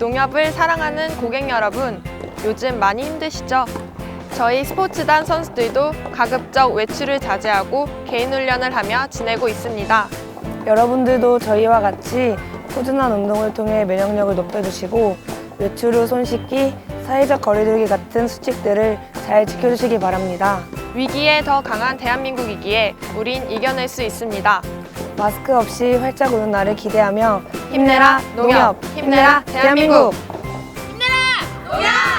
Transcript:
농협을 사랑하는 고객 여러분, 요즘 많이 힘드시죠? 저희 스포츠단 선수들도 가급적 외출을 자제하고 개인 훈련을 하며 지내고 있습니다. 여러분들도 저희와 같이 꾸준한 운동을 통해 면역력을 높여주시고 외출 후 손 씻기, 사회적 거리두기 같은 수칙들을 잘 지켜주시기 바랍니다. 위기에 더 강한 대한민국이기에 우린 이겨낼 수 있습니다. 마스크 없이 활짝 오는 날을 기대하며 힘내라 농협, 힘내라 대한민국! 농협!